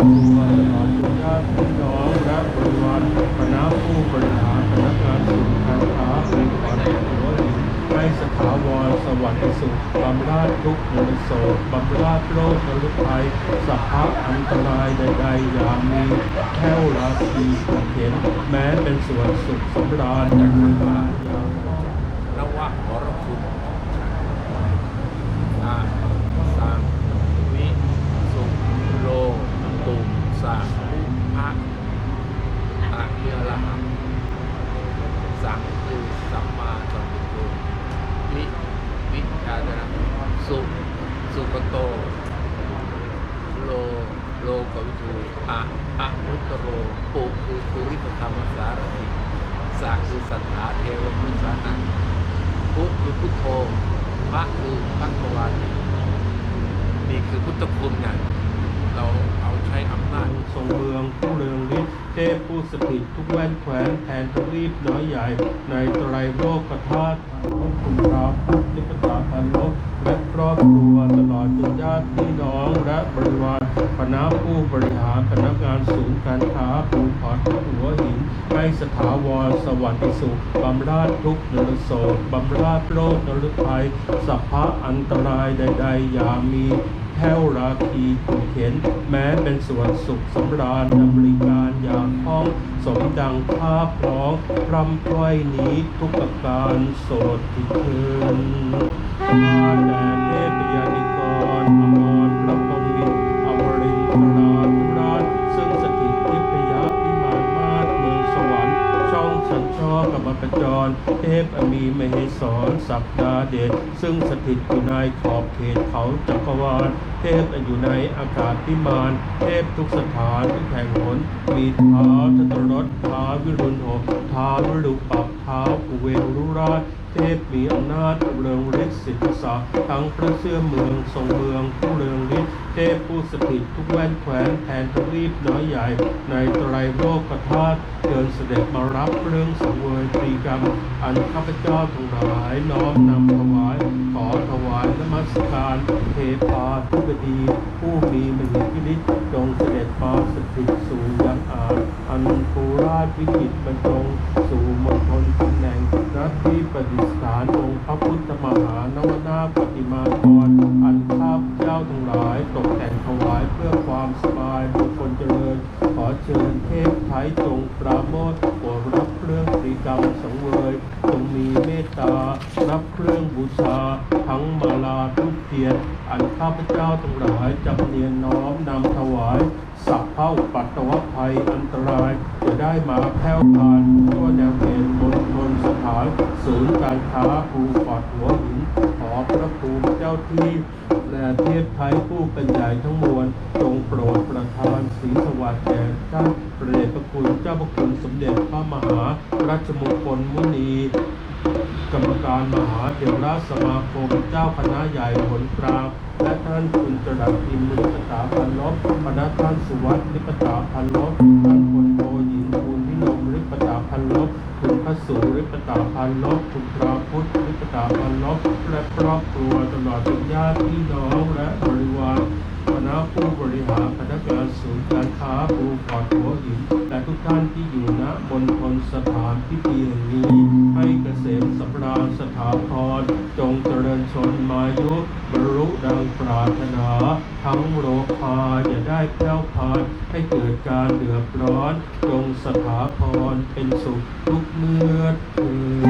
สถาวรสวัสดิสุขบำราดทุกข์มรโศกบำราดโรคมรุภัยสัพพะอันตรายใดๆอย่ามีแค่วราศีเข็นแม้เป็นส่วนสุขสำราญจากทางการยาม นวะวรคุณอาสังวิสุโลตุสาภุภะอะเยละหังสังคือสัมมาสัมพุทโธวิวิชาจนะสุสุกโต โลโลกวิ ทูอะอะมุตโรปุคือปุริปธรรมสารติสาคือสัทธาเทวมนุษย์สานังพุทธคือพุทโธพระคือพระกวานีนี่คือพุทธคุณไงเราเอาใช้อำนาจทรงเมืองผู้เรืองฤทธิ์ เทพผู้สถิตทุกแว่นแขวนแทนทวีปน้อยใหญ่ ในไตรโลกธาตุคุณพระพุทธนิพพานพันลบและครอบครัวตลอดจนญาติพี่น้องและบริวารคณะผู้บริหารพนักงานศูนย์การค้าภูพอดหัวหินให้สถาวรสวัสดิสุขบำราดทุกนรโศกบำราดโรคนรภัยสัพพะอันตรายใด ๆ อย่ามี แห้วราคีขู่เข็น แม้เป็นส่วนสุขสำราญดำริการอย่างห้อง สมดังภาพร้องรำควยนี้ทุกประการโสดทิเทินข้าแด่ ชอกับปจร เทพอมีมเหสรสัปดาเดชซึ่งสถิตอยู่ในขอบเขตเขาจักรวาล เทพอยู่ในอากาศพิมานเทพทุกสถานทุกแห่งหน มีเท้าทัตรสท้าวิรุณโหท้าวิรุปักเท้าอุเวรุราชเทพมีอำนาจเรืองฤทธิ์สิทธิศักดิ์ทั้งพระเสื้อเมืองทรงเมืองผู้เรืองฤทธิ์ เทพผู้สถิตทุกแว่นแขวนแทนทวีปน้อยใหญ่ ในไตรโลกธาตุเดินเสด็จมารับเรื่องสังเวยตรีกรรม อันข้าพเจ้าทั้งหลายน้อมนำถวาย ขอถวายนมัสการเทพาธิบดี ผู้มีมหิทธิฤทธิ์จงเสด็จมาสถิตสู่ยังอาจอันภูราชวิจิตบรรจงสู่มณฑลตำแหน่งนักที่ประดิษฐานองค์พระพุทธมหานวนาถ แต่งถวายเพื่อความสบายบุคคลเจริญ ขอเชิญเทพไทยจงปราโมทโปรดรับเครื่องปริกรรมสังเวยจงมีเมตตารับเครื่องบูชา ทั้งมาลาทุกเทียน อันข้าพเจ้าทั้งหลายจำเนียนน้อมนำถวาย สัพพะอุปัตตวภัยอันตราย จะได้มาแผ่วพานทั่วแนวเขตบนบนสถานศูนย์การค้าภูปอดหัวหินขอพระภูมิเจ้าที่ และเทพไทยผู้เป็นใหญ่ทั้งมวลจงโปรดประทานสีสวัสดิ์แก่ท่านพระเดชพระคุณเจ้าพระคุณสมเด็จพระมหาราชมงคลมุนี กรรมการมหาเถรสมาคมเจ้าคณะใหญ่ผลกลางและท่านคุณจรัสพิมพ์นิปตาพันลบคณะท่านสุวัสดิ์นิปตาพันลบท่านพลโทหญิงคุณพินมนิปตาพันลบคุณพระสูริปตาพันลบคุณพระพุทธนิปตาพันลบและครอบครัวตลอดจนญาติพี่น้องและบริวารคณะผู้บริหารพนักงานศูนย์การค้าภูพอร์ตหัวหินและทุกท่านที่อยู่ณบนทนสถานพิธีแห่งนี้ ให้เกษมสำราญสถาพรจงเจริญชนมายุบรรลุดังปรารถนา ทั้งโลภาอย่าได้แพ้วพานให้เกิดการเดือดร้อนจงสถาพรเป็นสุขทุกเมื่อเถิด